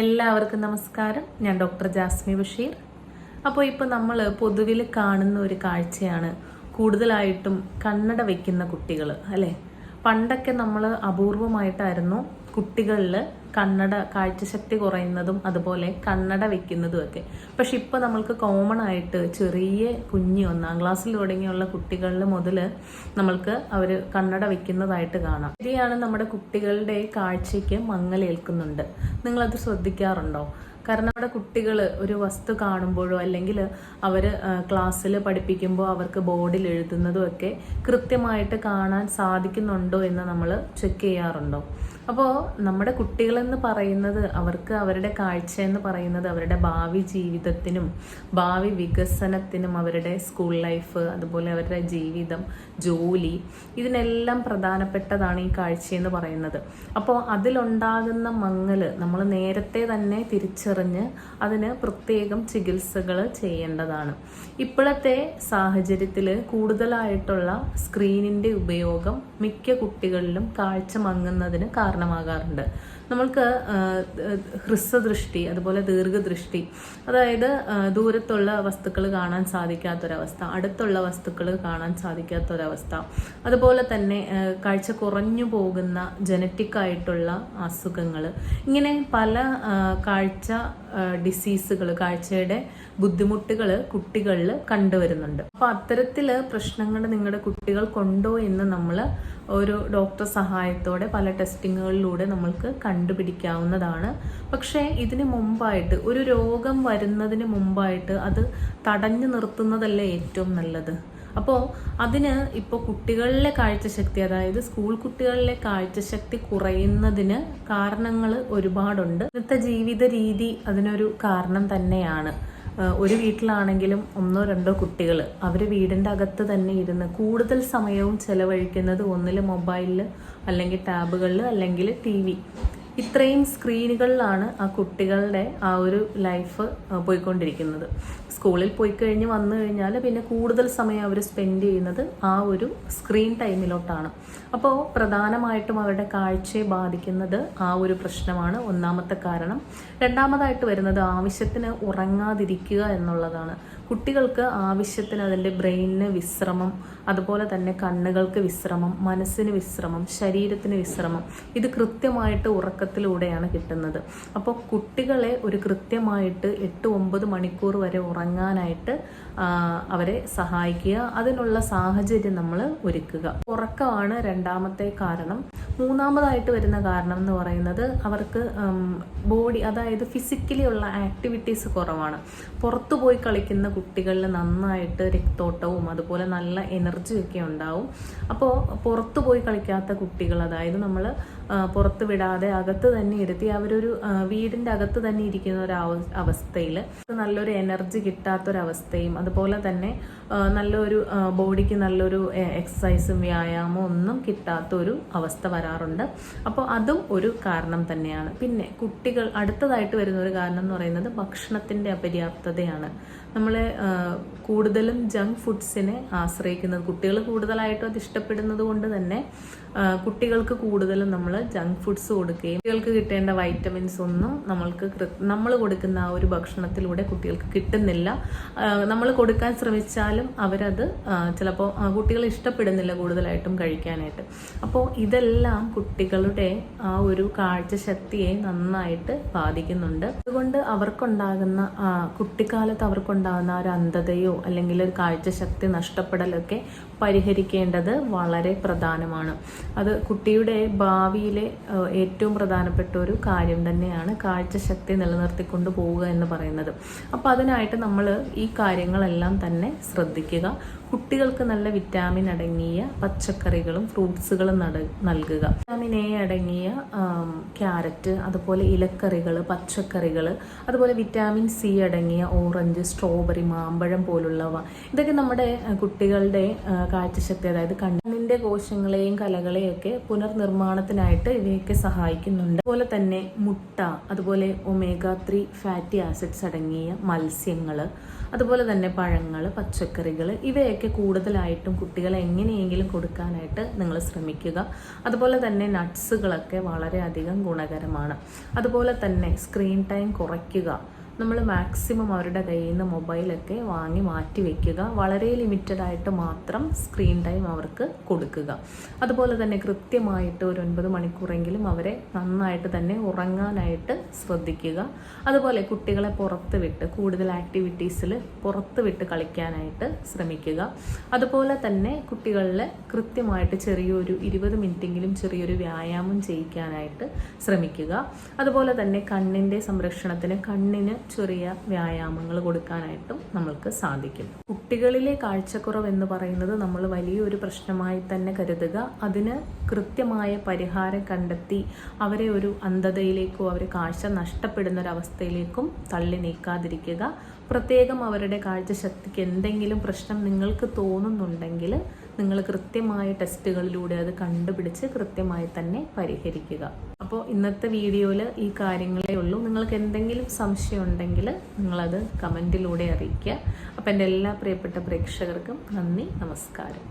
എല്ലാവർക്കും നമസ്കാരം. ഞാൻ ഡോക്ടർ ജാസ്മി ബഷീർ. അപ്പോൾ ഇപ്പോൾ നമ്മൾ പൊതുവിൽ കാണുന്ന ഒരു കാഴ്ചയാണ് കൂടുതലായിട്ടും കണ്ണട വയ്ക്കുന്ന കുട്ടികൾ അല്ലേ? പണ്ടൊക്കെ നമ്മൾ അപൂർവമായിട്ടായിരുന്നു കുട്ടികളിൽ കണ്ണട കാഴ്ചശക്തി കുറയുന്നതും അതുപോലെ കണ്ണട വെക്കുന്നതും ഒക്കെ പക്ഷെ ഇപ്പോൾ നമ്മൾക്ക് കോമൺ ആയിട്ട് ചെറിയ കുഞ്ഞ് ഒന്നാം ക്ലാസ്സിൽ തുടങ്ങിയുള്ള കുട്ടികളിൽ മുതൽ നമ്മൾക്ക് അവർ കണ്ണട വെക്കുന്നതായിട്ട് കാണാം. ശരിയാണ് നമ്മുടെ കുട്ടികളുടെ കാഴ്ചയ്ക്ക് മങ്ങലേൽക്കുന്നുണ്ട്. നിങ്ങളത് ശ്രദ്ധിക്കാറുണ്ടോ? കാരണം നമ്മുടെ കുട്ടികൾ ഒരു വസ്തു കാണുമ്പോഴോ അല്ലെങ്കിൽ അവർ ക്ലാസ്സിൽ പഠിപ്പിക്കുമ്പോൾ അവർക്ക് ബോർഡിൽ എഴുതുന്നതും ഒക്കെ കൃത്യമായിട്ട് കാണാൻ സാധിക്കുന്നുണ്ടോ എന്ന് നമ്മൾ ചെക്ക് ചെയ്യാറുണ്ടോ? അപ്പോൾ നമ്മുടെ കുട്ടികളെന്ന് പറയുന്നത് അവർക്ക് അവരുടെ കാഴ്ച എന്ന് പറയുന്നത് അവരുടെ ഭാവി ജീവിതത്തിനും ഭാവി വികസനത്തിനും അവരുടെ സ്കൂൾ ലൈഫ് അതുപോലെ അവരുടെ ജീവിതം ജോലി ഇതിനെല്ലാം പ്രധാനപ്പെട്ടതാണ് ഈ കാഴ്ച എന്ന് പറയുന്നത്. അപ്പോൾ അതിലുണ്ടാകുന്ന മങ്ങൽ നമ്മൾ നേരത്തെ തന്നെ തിരിച്ചറിഞ്ഞ് അതിന് പ്രത്യേകം ചികിത്സകൾ ചെയ്യേണ്ടതാണ്. ഇപ്പോഴത്തെ സാഹചര്യത്തിൽ കൂടുതലായിട്ടുള്ള സ്ക്രീനിന്റെ ഉപയോഗം മിക്ക കുട്ടികളിലും കാഴ്ച മങ്ങുന്നതിന് കാരണമാകാറുണ്ട്. നമ്മൾക്ക് ഹ്രസ്വദൃഷ്ടി അതുപോലെ ദീർഘദൃഷ്ടി അതായത് ദൂരത്തുള്ള വസ്തുക്കൾ കാണാൻ സാധിക്കാത്തൊരവസ്ഥ അടുത്തുള്ള വസ്തുക്കൾ കാണാൻ സാധിക്കാത്തൊരവസ്ഥ അതുപോലെ തന്നെ കാഴ്ച കുറഞ്ഞു പോകുന്ന ജനറ്റിക് ആയിട്ടുള്ള അസുഖങ്ങൾ. ഇങ്ങനെ പല കാഴ്ച ഡിസീസുകൾ കാഴ്ചയുടെ ബുദ്ധിമുട്ടുകൾ കുട്ടികളിൽ കണ്ടുവരുന്നുണ്ട്. അപ്പോൾ അത്തരത്തിൽ പ്രശ്നങ്ങൾ നിങ്ങളുടെ കുട്ടികൾക്കുണ്ടോ എന്ന് നമ്മൾ ഒരു ഡോക്ടർ സഹായത്തോടെ പല ടെസ്റ്റിങ്ങുകളിലൂടെ നമ്മൾക്ക് കണ്ടുപിടിക്കാവുന്നതാണ്. പക്ഷേ ഇതിന് മുമ്പായിട്ട് ഒരു രോഗം വരുന്നതിന് മുമ്പായിട്ട് അത് തടഞ്ഞു നിർത്തുന്നതല്ലേ ഏറ്റവും നല്ലത്? അപ്പോൾ അതിന് ഇപ്പോൾ കുട്ടികളിലെ കാഴ്ചശക്തി അതായത് സ്കൂൾ കുട്ടികളിലെ കാഴ്ചശക്തി കുറയുന്നതിന് കാരണങ്ങൾ ഒരുപാടുണ്ട്. ഇന്നത്തെ ജീവിത രീതി അതിനൊരു കാരണം തന്നെയാണ്. ഒരു വീട്ടിലാണെങ്കിലും ഒന്നോ രണ്ടോ കുട്ടികൾ അവർ വീടിന്റെ അകത്ത് തന്നെ ഇരുന്ന് കൂടുതൽ സമയവും ചിലവഴിക്കുന്നത് ഒന്നിൽ മൊബൈലിൽ അല്ലെങ്കിൽ ടാബുകളിൽ അല്ലെങ്കിൽ ടി വി. ഇത്രയും സ്ക്രീനുകളിലാണ് ആ കുട്ടികളുടെ ആ ഒരു ലൈഫ് പോയിക്കൊണ്ടിരിക്കുന്നത്. സ്കൂളിൽ പോയി കഴിഞ്ഞ് വന്നു കഴിഞ്ഞാൽ പിന്നെ കൂടുതൽ സമയം അവർ സ്പെൻഡ് ചെയ്യുന്നത് ആ ഒരു സ്ക്രീൻ ടൈമിലോട്ടാണ് അപ്പോൾ പ്രധാനമായിട്ടും അവരുടെ കാഴ്ചയെ ബാധിക്കുന്നത് ആ ഒരു പ്രശ്നമാണ്. ഒന്നാമത്തെ കാരണം രണ്ടാമതായിട്ട് വരുന്നത് ആവശ്യത്തിന് ഉറങ്ങാതിരിക്കുക എന്നുള്ളതാണ്. കുട്ടികൾക്ക് ആവശ്യത്തിന് അതിന്റെ ബ്രെയിനിന് വിശ്രമം അതുപോലെ തന്നെ കണ്ണുകൾക്ക് വിശ്രമം മനസ്സിന് വിശ്രമം ശരീരത്തിന് വിശ്രമം ഇത് കൃത്യമായിട്ട് ഉറക്കത്തിലൂടെയാണ് കിട്ടുന്നത്. അപ്പോൾ കുട്ടികളെ ഒരു കൃത്യമായിട്ട് എട്ട് ഒമ്പത് മണിക്കൂർ വരെ ഉറങ്ങാനായിട്ട് അവരെ സഹായിക്കുക. അതിനുള്ള സാഹചര്യം നമ്മൾ ഒരുക്കുക. ഉറക്കമാണ് രണ്ടാമത്തെ കാരണം. മൂന്നാമതായിട്ട് വരുന്ന കാരണം എന്ന് പറയുന്നത് അവർക്ക് ബോഡി അതായത് ഫിസിക്കലി ഉള്ള ആക്ടിവിറ്റീസ് കുറവാണ്. പുറത്തു പോയി കളിക്കുന്ന കുട്ടികളിൽ നന്നായിട്ട് രക്തോട്ടവും അതുപോലെ നല്ല എനർജിയൊക്കെ ഉണ്ടാവും. അപ്പോൾ പുറത്തു പോയി കളിക്കാത്ത കുട്ടികൾ അതായത് നമ്മൾ പുറത്ത് വിടാതെ അകത്ത് തന്നെ ഇരുത്തി അവരൊരു വീടിന്റെ അകത്ത് തന്നെ ഇരിക്കുന്ന ഒരു അവ- അവസ്ഥയിൽ നല്ലൊരു എനർജി കിട്ടാത്തൊരവസ്ഥയും അതുപോലെ തന്നെ നല്ലൊരു ബോഡിക്ക് നല്ലൊരു എക്സസൈസും വ്യായാമവും ഒന്നും കിട്ടാത്ത ഒരു അവസ്ഥ വരാറുണ്ട്. അപ്പോൾ അതും ഒരു കാരണം തന്നെയാണ്. പിന്നെ കുട്ടികൾ അടുത്തതായിട്ട് വരുന്ന ഒരു കാരണം എന്ന് പറയുന്നത് ഭക്ഷണത്തിന്റെ അപര്യാപ്തതയാണ്. നമ്മൾ കൂടുതലും ജങ്ക് ഫുഡ്സിനെ ആശ്രയിക്കുന്നത്. കുട്ടികൾ കൂടുതലായിട്ടും അത് ഇഷ്ടപ്പെടുന്നത് കൊണ്ട് തന്നെ കുട്ടികൾക്ക് കൂടുതലും നമ്മൾ ജങ്ക് ഫുഡ്സ് കൊടുക്കുകയും കുട്ടികൾക്ക് കിട്ടേണ്ട വൈറ്റമിൻസ് ഒന്നും നമ്മൾക്ക് നമ്മൾ കൊടുക്കുന്ന ആ ഒരു ഭക്ഷണത്തിലൂടെ കുട്ടികൾക്ക് കിട്ടുന്നില്ല. നമ്മൾ കൊടുക്കാൻ ശ്രമിച്ചാലും അവരത് ചിലപ്പോൾ കുട്ടികൾ ഇഷ്ടപ്പെടുന്നില്ല കൂടുതലായിട്ടും കഴിക്കാനായിട്ട്. അപ്പോൾ ഇതെല്ലാം കുട്ടികളുടെ ആ ഒരു കാഴ്ചശക്തിയെ നന്നായിട്ട് ബാധിക്കുന്നുണ്ട്. അതുകൊണ്ട് അവർക്കുണ്ടാകുന്ന കുട്ടിക്കാലത്ത് അവർക്കുണ്ടാകുന്ന ആ ഒരു അന്ധതയോ അല്ലെങ്കിൽ ഒരു കാഴ്ചശക്തി നഷ്ടപ്പെടലൊക്കെ പരിഹരിക്കേണ്ടത് വളരെ പ്രധാനമാണ്. അത് കുട്ടിയുടെ ഭാവിയിലെ ഏറ്റവും പ്രധാനപ്പെട്ട ഒരു കാര്യം തന്നെയാണ് കാഴ്ചശക്തി നിലനിർത്തിക്കൊണ്ട് പോവുക എന്ന് പറയുന്നത്. അപ്പോൾ അതിനായിട്ട് നമ്മൾ ഈ കാര്യങ്ങളെല്ലാം തന്നെ ശ്രദ്ധിക്കുക. കുട്ടികൾക്ക് നല്ല വിറ്റാമിൻ അടങ്ങിയ പച്ചക്കറികളും ഫ്രൂട്ട്സുകളും നൽകുക. വിറ്റാമിൻ എ അടങ്ങിയ ക്യാരറ്റ് അതുപോലെ ഇലക്കറികൾ പച്ചക്കറികൾ അതുപോലെ വിറ്റാമിൻ സി അടങ്ങിയ ഓറഞ്ച് സ്ട്രോബെറി മാമ്പഴം പോലുള്ളവ. ഇതൊക്കെ നമ്മുടെ കുട്ടികളുടെ കാഴ്ചശക്തി അതായത് കണ്ണിന് കണ്ണിന്റെ കോശങ്ങളെയും കലകളെയൊക്കെ പുനർനിർമ്മാണത്തിനായിട്ട് ഇവയൊക്കെ സഹായിക്കുന്നുണ്ട്. അതുപോലെ തന്നെ മുട്ട അതുപോലെ ഒമേഗ ത്രീ ഫാറ്റി ആസിഡ്സ് അടങ്ങിയ മത്സ്യങ്ങൾ അതുപോലെ തന്നെ പഴങ്ങൾ പച്ചക്കറികൾ ഇവയൊക്കെ കൂടുതലായിട്ടും കുട്ടികളെ എങ്ങനെയെങ്കിലും കൊടുക്കാനായിട്ട് നിങ്ങൾ ശ്രമിക്കുക. അതുപോലെ തന്നെ നട്ട്സുകളൊക്കെ വളരെയധികം ഗുണകരമാണ്. അതുപോലെ തന്നെ സ്ക്രീൻ ടൈം കുറയ്ക്കുക. നമ്മൾ മാക്സിമം അവരുടെ കയ്യിൽ നിന്ന് മൊബൈലൊക്കെ വാങ്ങി മാറ്റി വയ്ക്കുക വളരെ ലിമിറ്റഡ് ആയിട്ട് മാത്രം സ്ക്രീൻ ടൈം അവർക്ക് കൊടുക്കുക. അതുപോലെ തന്നെ കൃത്യമായിട്ട് ഒരു ഒൻപത് മണിക്കൂറെങ്കിലും അവരെ നന്നായിട്ട് തന്നെ ഉറങ്ങാനായിട്ട് ശ്രദ്ധിക്കുക. അതുപോലെ കുട്ടികളെ പുറത്ത് വിട്ട് കൂടുതൽ ആക്ടിവിറ്റീസിൽ പുറത്ത് വിട്ട് കളിക്കാനായിട്ട് ശ്രമിക്കുക. അതുപോലെ തന്നെ കുട്ടികളിൽ കൃത്യമായിട്ട് ചെറിയൊരു ഇരുപത് മിനിറ്റെങ്കിലും ചെറിയൊരു വ്യായാമം ചെയ്യിക്കാനായിട്ട് ശ്രമിക്കുക. അതുപോലെ തന്നെ കണ്ണിന്റെ സംരക്ഷണത്തിന് കണ്ണിന് ചെറിയ വ്യായാമങ്ങൾ കൊടുക്കാനായിട്ടും നമ്മൾക്ക് സാധിക്കും. കുട്ടികളിലെ കാഴ്ചക്കുറവ് എന്ന് പറയുന്നത് നമ്മൾ വലിയൊരു പ്രശ്നമായി തന്നെ കരുതുക. അതിന് കൃത്യമായ പരിഹാരം കണ്ടെത്തി അവരെ ഒരു അന്ധതയിലേക്കോ അവരെ കാഴ്ച നഷ്ടപ്പെടുന്ന ഒരവസ്ഥയിലേക്കും തള്ളി നീക്കാതിരിക്കുക. പ്രത്യേകം അവരുടെ കാഴ്ചശക്തിക്ക് എന്തെങ്കിലും പ്രശ്നം നിങ്ങൾക്ക് തോന്നുന്നുണ്ടെങ്കിൽ നിങ്ങൾ കൃത്യമായ ടെസ്റ്റുകളിലൂടെ അത് കണ്ടുപിടിച്ച് കൃത്യമായി തന്നെ പരിഹരിക്കുക. അപ്പോൾ ഇന്നത്തെ വീഡിയോയിൽ ഈ കാര്യങ്ങളേ ഉള്ളൂ. നിങ്ങൾക്ക് എന്തെങ്കിലും സംശയം ഉണ്ടെങ്കിൽ നിങ്ങളത് കമന്റിലൂടെ അറിയിക്കുക. അപ്പോൾ എന്റെ എല്ലാ പ്രിയപ്പെട്ട പ്രേക്ഷകർക്കും നന്ദി നമസ്കാരം.